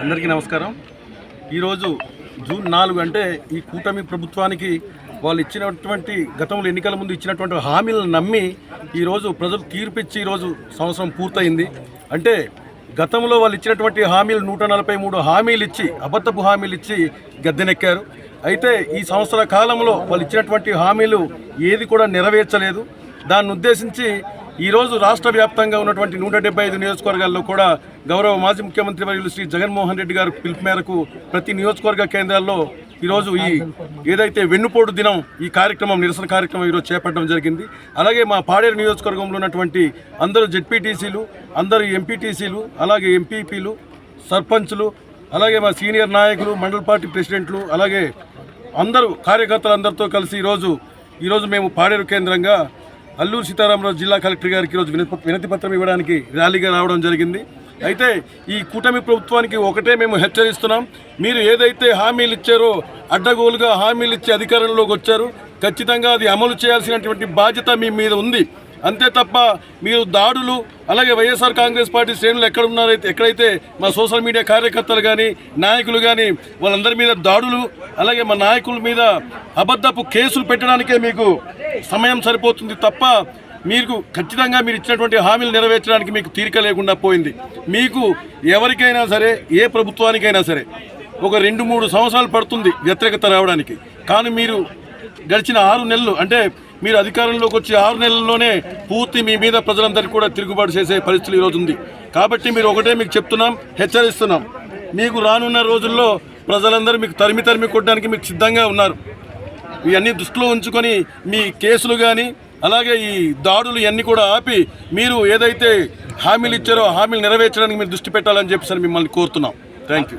అందరికీ నమస్కారం. ఈరోజు జూన్ నాలుగు అంటే ఈ కూటమి ప్రభుత్వానికి వాళ్ళు ఇచ్చినటువంటి గతంలో ఎన్నికల ముందు ఇచ్చినటువంటి హామీలను నమ్మి ఈరోజు ప్రజలు తీర్పిచ్చి ఈరోజు సంవత్సరం పూర్తయింది. అంటే గతంలో వాళ్ళు ఇచ్చినటువంటి హామీలు నూట నలభై మూడు హామీలు ఇచ్చి అబద్ధపు హామీలు ఇచ్చి గద్దెనెక్కారు. అయితే ఈ సంవత్సర కాలంలో వాళ్ళు ఇచ్చినటువంటి హామీలు ఏది కూడా నెరవేర్చలేదు. దాన్ని ఉద్దేశించి ఈరోజు రాష్ట్ర వ్యాప్తంగా ఉన్నటువంటి నూట డెబ్బై ఐదు నియోజకవర్గాల్లో కూడా గౌరవ మాజీ ముఖ్యమంత్రి వర్యులు శ్రీ జగన్మోహన్ రెడ్డి గారు పిలుపు మేరకు ప్రతి నియోజకవర్గ కేంద్రాల్లో ఈరోజు ఈ ఏదైతే వెన్నుపోటు దినం ఈ కార్యక్రమం నిరసన కార్యక్రమం ఈరోజు చేపట్టడం జరిగింది. అలాగే మా పాడేరు నియోజకవర్గంలో ఉన్నటువంటి అందరూ జెడ్పీటీసీలు అందరూ ఎంపీటీసీలు అలాగే ఎంపీపీలు సర్పంచ్లు అలాగే మా సీనియర్ నాయకులు మండల పార్టీ ప్రెసిడెంట్లు అలాగే అందరూ కార్యకర్తలందరితో కలిసి ఈరోజు ఈరోజు మేము పాడేరు కేంద్రంగా అల్లూరు సీతారామరాజు జిల్లా కలెక్టర్ గారికి ఈరోజు వినతి పత్రం ఇవ్వడానికి ర్యాలీగా రావడం జరిగింది. అయితే ఈ కూటమి ప్రభుత్వానికి ఒకటే మేము హెచ్చరిస్తున్నాం. మీరు ఏదైతే హామీలు ఇచ్చారో అడ్డగోలుగా హామీలు ఇచ్చి అధికారంలోకి వచ్చారు. ఖచ్చితంగా అది అమలు చేయాల్సినటువంటి బాధ్యత మీ మీద ఉంది. అంతే తప్ప మీరు దాడులు అలాగే వైఎస్ఆర్ కాంగ్రెస్ పార్టీ శ్రేణులు ఎక్కడ ఉన్నారైతే ఎక్కడైతే మా సోషల్ మీడియా కార్యకర్తలు కానీ నాయకులు కానీ వాళ్ళందరి మీద దాడులు అలాగే మా నాయకుల మీద అబద్ధపు కేసులు పెట్టడానికే మీకు సమయం సరిపోతుంది తప్ప మీకు ఖచ్చితంగా మీరు ఇచ్చినటువంటి హామీలు నెరవేర్చడానికి మీకు తీరిక లేకుండా పోయింది. మీకు ఎవరికైనా సరే ఏ ప్రభుత్వానికైనా సరే ఒక రెండు మూడు సంవత్సరాలు పడుతుంది వ్యతిరేకత రావడానికి. కానీ మీరు గడిచిన ఆరు నెలలు అంటే మీరు అధికారంలోకి వచ్చి ఆరు నెలల్లోనే పూర్తి మీ మీద ప్రజలందరికీ కూడా తిరుగుబాటు చేసే పరిస్థితులు ఈరోజు ఉంది. కాబట్టి మీరు ఒకటే మీకు చెప్తున్నాం హెచ్చరిస్తున్నాం. మీకు రానున్న రోజుల్లో ప్రజలందరూ మీకు తరిమి తరిమి కొట్టడానికి మీకు సిద్ధంగా ఉన్నారు. ఇవన్నీ దృష్టిలో ఉంచుకొని మీ కేసులు కానీ అలాగే ఈ దాడులు ఇవన్నీ కూడా ఆపి మీరు ఏదైతే హామీలు ఇచ్చారో హామీలు నెరవేర్చడానికి మీరు దృష్టి పెట్టాలని చెప్పి మిమ్మల్ని కోరుతున్నాం. Thank you